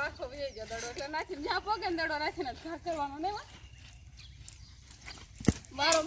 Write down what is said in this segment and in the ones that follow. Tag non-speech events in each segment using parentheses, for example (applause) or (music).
આખો ગયો દડો એટલે જ્યાં પોગે દડો નાખીને ઘા કરવાનો મારો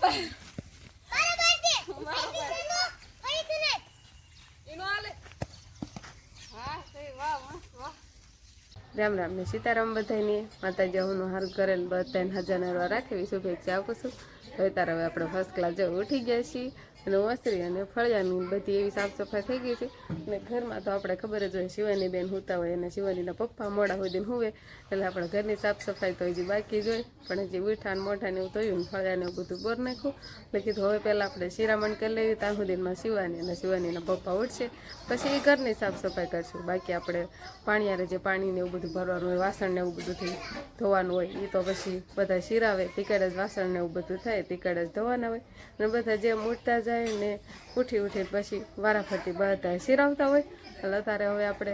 રામ રામ ને સીતારામ બધાને માતાજી હું હારું કરેલ બધાને હજાર રાખેવી શુભેચ્છા આપું છું. હવે તારા હવે આપણે ફર્સ્ટ ક્લાસ જો ઉઠી ગયા છીએ. અને વસ્ત્રી અને ફળિયાની બધી એવી સાફ સફાઈ થઈ ગઈ છે. અને ઘરમાં તો આપણે ખબર જ હોય, શિવાની બેન હોતા હોય અને શિવાનીના પપ્પા મોડા હોય દેન હોવે. એટલે આપણે ઘરની સાફ સફાઈ તો હજી બાકી જ હોય. પણ હજી મીઠા ને મોઢા એવું થયું ને ફળિયાને એવું બધું બોર નાખ્યું. એટલે કીધું, હવે પહેલાં આપણે શિરામણ કરી લેવી, ત્યાં સુધીમાં શિવાની અને શિવાનીના પપ્પા ઉઠશે. પછી એ ઘરની સાફ સફાઈ કરશું. બાકી આપણે પાણીયારે જે પાણીને એવું બધું ભરવાનું હોય, વાસણ ને એવું બધું થઈ ધોવાનું હોય એ તો પછી બધા શિરાવે. તીકડ જ વાસણ ને એવું બધું થાય તીકડ જ ધોવાના હોય. અને બધા જે જેમ ઉઠતા જાય ને ઉઠી ઉઠી પછી વારાફરતી બધા શિરાવતા હોય. એટલે અત્યારે હવે આપણે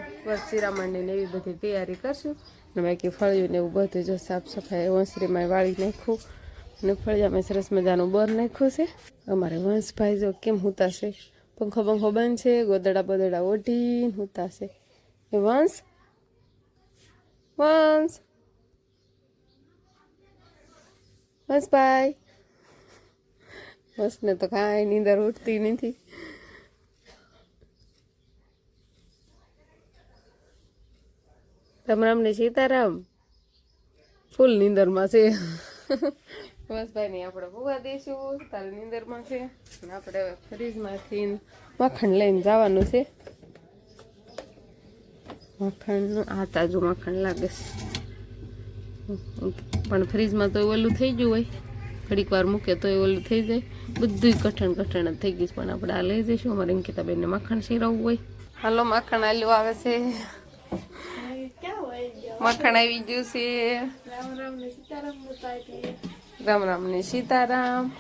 શિરામણની ને એવી બધી તૈયારી કરશું. ને બાકી ફળિયું ને એવું બધું જો સાફ સફાઈ વંશરીમાં વાળી નાખ્યું ને ફળિયામાં સરસ મજાનું બર નાખ્યું છે. અમારે વંશભાઈ જો કેમ હુતાશે પંખો પંખો બંધ છે ગોદડા બોદડા ઓઢીને હુતાશે એ વંશ? વંશ? વંશભાઈ? વંશને તો કાંઈ નીંદર ઉઠતી નથી. રામ ને સીતારામ. ફૂલ નીંદરમાં છે. બસ ભાઈ, ની આપણે ભૂવા દઈશું તારે નીંદરમાં છે. અને આપણે ફ્રીજમાંથી માખણ લઈને જવાનું છે. માખણ આ તાજું માખણ લાગે પણ ફ્રીજમાં તો ઓલું થઈ ગયું હોય. ઘડીક વાર મૂકે તો ઓલું થઈ જાય. બધું કઠણ કઠણ જ થઈ ગયું પણ આપણે આ લઈ જઈશું. અમારે અંકિતાબેનને માખણ શીરવવું હોય. હાલો, માખણ આલ્યું આવે છે. માખણ આવી ગયું છે. રામ રામ ને સીતારામ.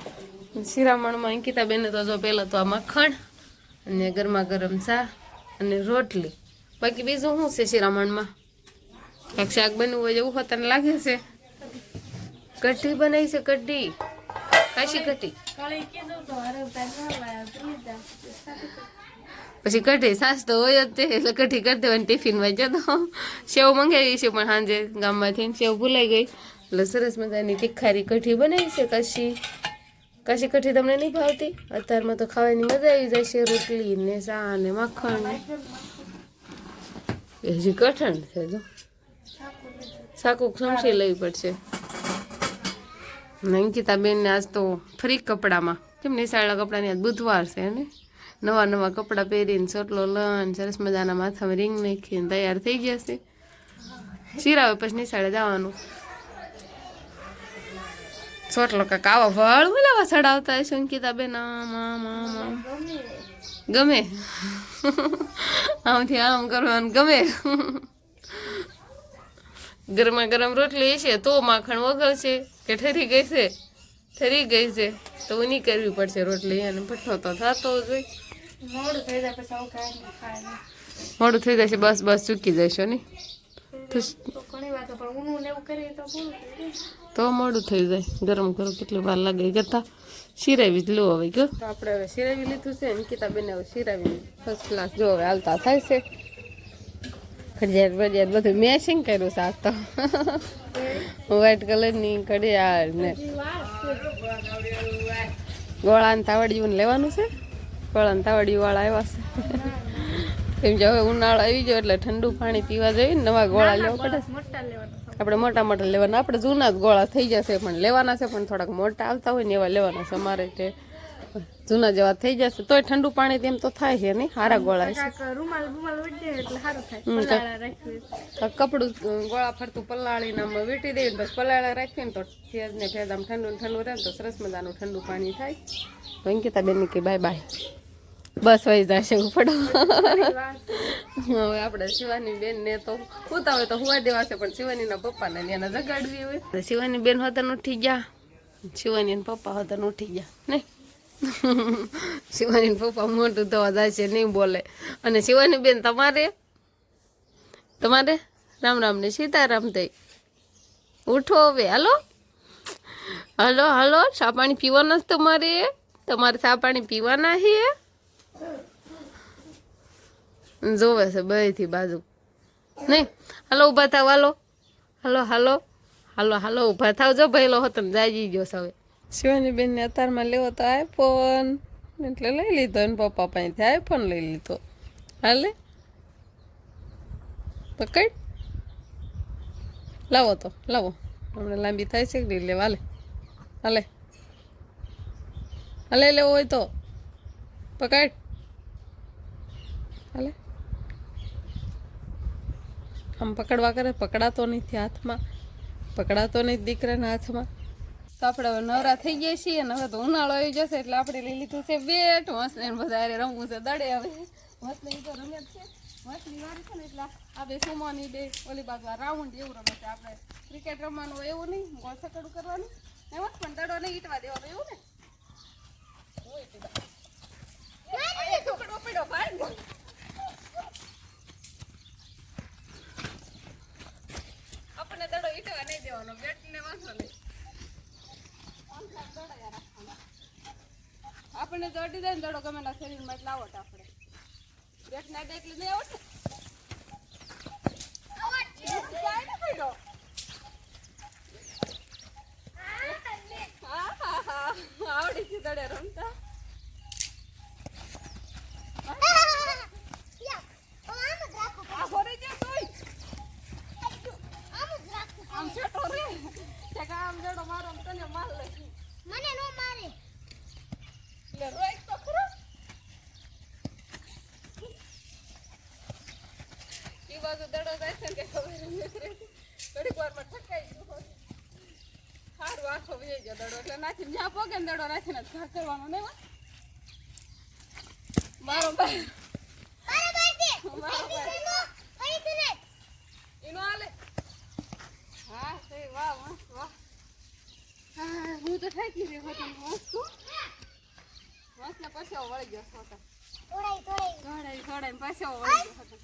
શિરામણમાં અંકિતાબેને તો જો પહેલાં તો આ મખણ અને ગરમા ગરમ ચા અને રોટલી. બાકી બીજું શું છે શિરામણમાં? શાક બનવું હોય એવું હોતાને લાગે છે? કઢી બનાવી છે, કઢી. કાશી કઢી? પછી કઢી, સાસ તો હોય જ તે, એટલે કઢી કરી દેવાની ટિફિનમાં. જતો સેવ મંગાવી છે, પણ સાંજે ગામમાંથી સેવ ભૂલાઈ ગઈ. એટલે સરસ મજાની તીખારી કઢી બનાવી છે, કશી. કશી કઠી તમને નહીં ભાવતી? અત્યારમાં તો ખાવાની મજા આવી જાય છે, રોટલી ને ચા ને માખણ. હજી કઠણ છે, જો. સાકુક સમસી લેવી પડશે. અંકિતા બેન આજ તો ફ્રી કપડામાં. કેમ નિશાળના કપડાની આજ બુધવાર છે ને? નવા નવા કપડાં પહેરીને ચોટલો લન સરસ મજાના માથામાં રીંગ નાખીને તૈયાર થઈ ગયા છે. શિરાવે પછી નિશાળે જવાનું. ચોટલો કાંક આવા વળ બોલાવા ચડાવતા હશે અંકિતા બેન, આમ આમ આમ આમ. ગમે? આમથી આમ કરવાનું ગમે? ગરમા ગરમ રોટલી છે તો માખણ વગર કે ઠરી ગઈ છે? ઠરી ગઈ છે. તો ઉની કરવી પડશે રોટલી અને ભઠ્ઠો તો થતો જ મોડું થઈ જશે બસ બસ ચૂકી જશો ને? તો મોડું થઈ જાય. ગરમ કરો કેટલી વાર લાગે કરતા? શિરાવી જ લો હવે ગયો આપણે હવે શિરાવી લીધું છે. અંકિતા બેને હવે શિરાવી ફર્સ્ટ ક્લાસ જો હવે હાલતા થાય છે. ઘડિયાળ બડિયાળ બધું મેચિંગ કર્યું આજ તો. વ્હાઈટ કલરની ઘડિયાળ ને. ગોળાને તાવડિયું લેવાનું છે? ગોળા ને તાવડિયું વાળા આવ્યા છે. કેમ કે હવે ઉનાળો આવી ગયો એટલે ઠંડુ પાણી પીવા જોઈએ ને નવા ગોળા લેવા પડે. આપણે મોટા મોટા લેવાના. આપણે જૂના જ ગોળા થઈ જશે પણ લેવાના છે પણ થોડાક મોટા આવતા હોય ને એવા લેવાના છે અમારે તે. જૂના જેવા થઈ જશે તોય ઠંડુ પાણી તેમ તો થાય છે નહીં સારા ગોળા છે. કાંઈક કપડું ગોળા ફરતું પલાળીને આમ વીટી દઈએ બસ પલાળા રાખીએ ને તો ફેજ ને ફેજ આમ ઠંડુ ઠંડુ રહે તો સરસ મજાનું ઠંડુ પાણી થાય. તો અંકિતા બેન કે બાય બાય. બસ વહી જશે ઉપડો. (laughs) હવે આપણે શિવાની બેન ને તો હુતા હોય તો હોવા દેવાશે પણ શિવાનીના પપ્પાને ને એના જગાડવી હોય. શિવાની બેન હોતા ઉઠી ગયા. શિવાની ને પપ્પા હોતા ઉઠી ગયા નહીં? (laughs) શિવાની પપ્પા મોટું થવા જાય છે, નહીં બોલે. અને શિવાની બેન તમારે? તમારે? રામ રામ ને સીતારામ થઈ ઉઠો હવે, હાલો. હાલો હાલો, ચા પાણી પીવાના જ તમારે? તમારે ચા પાણી પીવાના છે? જોવે છે બેથી બાજુ. નહીં, હાલો, ઊભા થાવ, હાલો. હાલો હાલો. હાલો હાલો, ઊભા થાવ જો ભાઈ હતો તમે જાજી ગયો હવે. શિવાની બેનને અતારમાં લેવો તો આઈફોન એટલે લઈ લીધો એને પપ્પા પાસેથી આઈફોન લઈ લીધો. હાલે? પકડ લાવો તો, લાવો. હમણાં લાંબી થાય છે કે લેવા હાલે. હાલે. હાલે, લેવો હોય તો. પકડ. હાલે. આમ પકડવા કરે? પકડાતો નથી હાથમાં. પકડાતો નથી દીકરાના હાથમાં. તો આપણે હવે નવરા થઈ ગયા છીએ અને હવે તો ઉનાળો આવી જશે એટલે આપણે લઈ લીધું છે બેટ હંસને ને બધા રમવું છે દડે હવે. હંસને ઈ તો રમે છે. હંસની વારી છે ને એટલે આ બે સુમોની બે ઓલી બાજુ રાઉન્ડ એવું રમે છે. આપણે ક્રિકેટ રમવાનું એવું નહીં ગોળ સકડું કરવાનું. એમાં પણ દડો નહીં ઈટવા દેવાનો એવું ને. ટુકડો આપણને દડો ઈટવા નહીં દેવાનો બેટને વાંધો નહીં. આપણને તો દે ને દોડો ગમે ના શરીરમાં એટલે આવટ આપણે બેટ ના એટલે નહીં હા. આવડી છે દડે રમતા આખો રહી જાય તોય આમ છેટો રે કે આમ દડો મારો ને તને માર લે મને નો મારે એટલે રોઈ તો ખરો ઈ બાજુ દડો જાય છે ને કે ખબર રહેતી. વારમાં ઠકાઈ ગયું. હારું આખો વહી ગયો દડો. એટલે નાખીને જ્યાં પોગે ને દડો નાખીને જ ઘા કરવાનો નહીં મારો ભાઈ. મારો ભાઈ નો. એનો હાલે. હા તે વાહ મસ્ત વાહ. હા હું તો થાકી ગઈ હોતી મસ્ત. મસ્ત ને પછી વળી ગયો હોતા. થોડાઈ ઘોડાઈ ઘોડાઈ પાછો વળી ગયો હતો લે માર માર માર. હાલો હું ખાવા દઉં.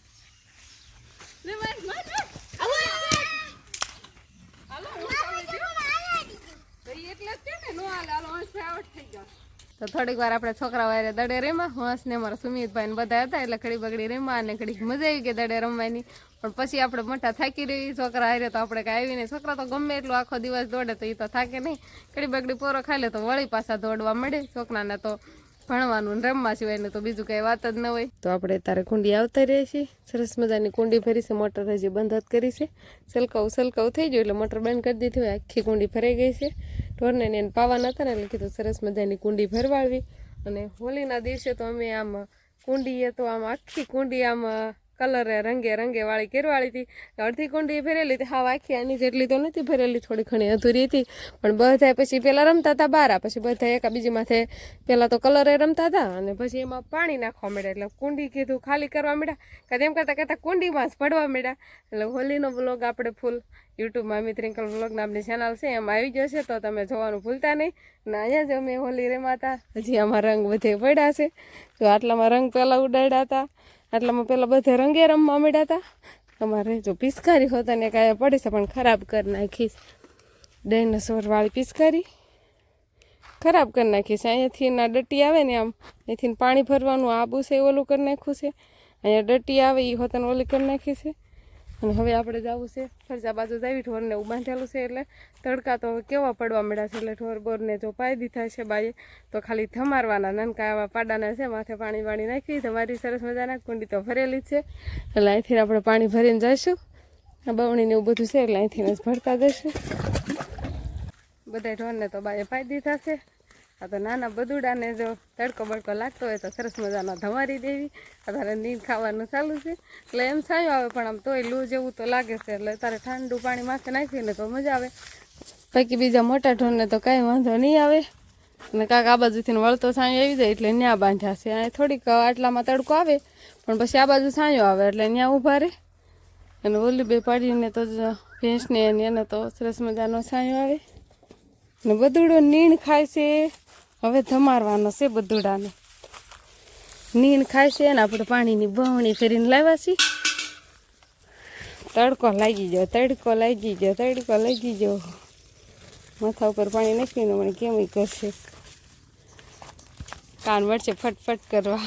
તો થોડીક વાર આપણે છોકરા વારે દડે રેમા હંસ ને મારા સુમિતભાઈ ને બધા હતા એટલે ઘડી બગડી રેમા અને ઘડીક મજા આવી ગઈ દડે રમવાની. પણ પછી આપણે મોટા થાકી રહી છોકરા હારે તો આપણે કાંઈ આવી નહીં. છોકરા તો ગમે એટલું આખો દિવસ દોડે તો એ તો થાકે નહીં. ઘડી બગડી પોરો ખાઈ લે તો વળી પાછા દોડવા મળે છોકરાને તો. ભણવાનું રમવા સિવાયનું તો બીજું કઈ વાત જ ન હોય. તો આપણે તારે કુંડી આવતા રહીએ છીએ સરસ મજાની કુંડી છે. મોટર હજી બંધ જ કરી છે. સલકાવ સલકાવ થઈ ગયું એટલે મોટર બંધ કરી દીધી હોય. આખી કુંડી ભરાઈ ગઈ છે. ઢોરને એને પાવા નતા ને એટલે કીધું સરસ મજાની કુંડી ભરવાડવી અને હોલીના દિવસે તો અમે આમ કુંડીએ તો આમ આખી કુંડી આમ કલરે રંગે રંગે વાળી કેરવાળી હતી. અડધી કુંડી ભરેલી હતી. હા આખી આની જેટલી તો નથી ભરેલી, થોડી ઘણી અધૂરી હતી. પણ બધા પછી પહેલાં રમતા હતા બારા, પછી બધા એકા માથે પહેલાં તો કલરે રમતા હતા અને પછી એમાં પાણી નાખવા માંડ્યા એટલે કુંડી કીધું ખાલી કરવા માંડ્યા કે એમ કરતાં કરતાં કુંડીમાં જ પડવા માંડ્યા એટલે હોલીનો બ્લોગ આપણે ફૂલ યુટ્યુબમાં અમિત રિંકલ બ્લોગ નામની ચેનલ છે, એમાં આવી જશે, તો તમે જોવાનું ભૂલતા નહીં. અને અહીંયા જ અમે હોલી રમાતા. હજી આમાં રંગ બધે પડ્યા છે. જો આટલામાં રંગ પહેલાં ઉડાડ્યા હતા. આટલામાં પહેલાં બધે રંગે રમવા માંડ્યા હતા અમારે જો પિચકારી હોત ને કાંઈ પડી છે, પણ ખરાબ કરી નાખીશ. ડાયનાસોર વાળી પિચકારી ખરાબ કરી નાખીશ. અહીંયાથી ના ડટી આવે ને આમ. અહીંથી પાણી ભરવાનું આબુ છે એ ઓલું કરી નાખ્યું છે. અહીંયા ડટી આવે એ હોતને ઓલી કરી નાખી છે. અને હવે આપણે જવું છે. ફરજા બાજુ જાવી ઢોરને એવું બાંધેલું છે એટલે તડકા તો હવે કેવા પડવા મળ્યા છે એટલે ઢોર બોરને જો પાઈ દીધા છે બાઈએ, તો ખાલી ધમારવાના નાનકા આવા પાડાના છે, માથે પાણી વાણી નાખી તમારી સરસ મજાના, કુંડી તો ભરેલી છે. એટલે અહીંથી આપણે પાણી ભરીને જઈશું. આ બવણીને એવું બધું છે એટલે અહીંથી જ ભરતા જઈશું બધા ઢોરને તો બાએ પાઈ દીધા છે. આ તો નાના બદુડાને જો તડકો બડકો લાગતો હોય તો સરસ મજાનો ધમારી દેવી. અત્યારે નીંદ ખાવાનું ચાલુ છે. એટલે એમ છાંયો આવે, પણ આમ તોય લૂ જેવું તો લાગે છે. એટલે તારે ઠંડુ પાણી માથે નાખીને તો મજા આવે. બાકી બીજા મોટા ઢોરને તો કાંઈ વાંધો નહીં આવે. અને કાંક આ બાજુથી વળતો છાંયો આવી જાય એટલે ત્યાં બાંધ્યા છે. અને થોડીક આટલામાં તડકો આવે, પણ પછી આ બાજુ સાંયો આવે એટલે ત્યાં ઊભા રહે અને ઓલી બે પાડીને તો ભેંસને એને તો સરસ મજાનો છાંયો આવે. ને બધું નીણ ખાય છે. હવે ધમારવાનો છે બધુડાને. નીણ છે ને આપણે પાણીની બહણી ફેરીને લાવ્યા છીએ. તડકો લાગી ગયો, તડકો લાગી ગયો, તડકો લાગી ગયો. માથા ઉપર પાણી નાખીને મને કેમ કરશે? કાન વળશે ફટફટ કરવા.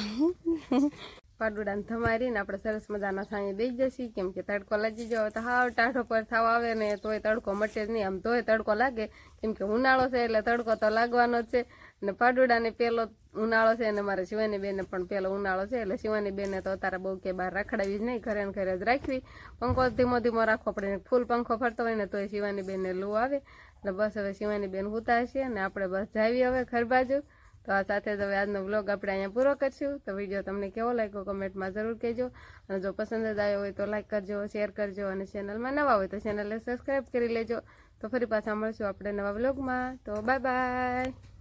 પાડુડાને થમારીને આપણે સરસ મજાના સાંજે દઈ જશી કેમ કે તડકો લાગી ગયો તો હાવ ટાઢો પર થાવ આવે ને તોય તડકો મટે જ નહીં. આમ તોય તડકો લાગે, કેમ કે ઉનાળો છે એટલે તડકો તો લાગવાનો જ છે. અને પાડુડાને પેલો ઉનાળો છે અને મારે શિવાની બેને પણ પેલો ઉનાળો છે, એટલે શિવાની બેને તો અત્યારે બહુ કે બહાર રખડાવી જ નહીં, ઘરે ને ઘરે જ રાખવી. પંખો ધીમો ધીમો રાખવો પડે ફૂલ પંખો ફરતો હોય ને તોય શિવાની બેનને લૂ આવે. એટલે બસ હવે શિવાની બેન હુતા છે અને આપણે બસ જાવી હવે ઘર બાજુ. તો આ સાથે જ હવે આજનો બ્લોગ આપણે અહીંયા પૂરો કરશું. તો વીડિયો તમને કેવો લાગ્યો કમેન્ટમાં જરૂર કહેજો. અને જો પસંદ જ આવ્યો હોય તો લાઈક કરજો શેર કરજો અને ચેનલમાં નવા હોય તો ચેનલને સબસ્ક્રાઈબ કરી લેજો. તો ફરી પાછા મળશું આપણે નવા બ્લોગમાં તો બાય બાય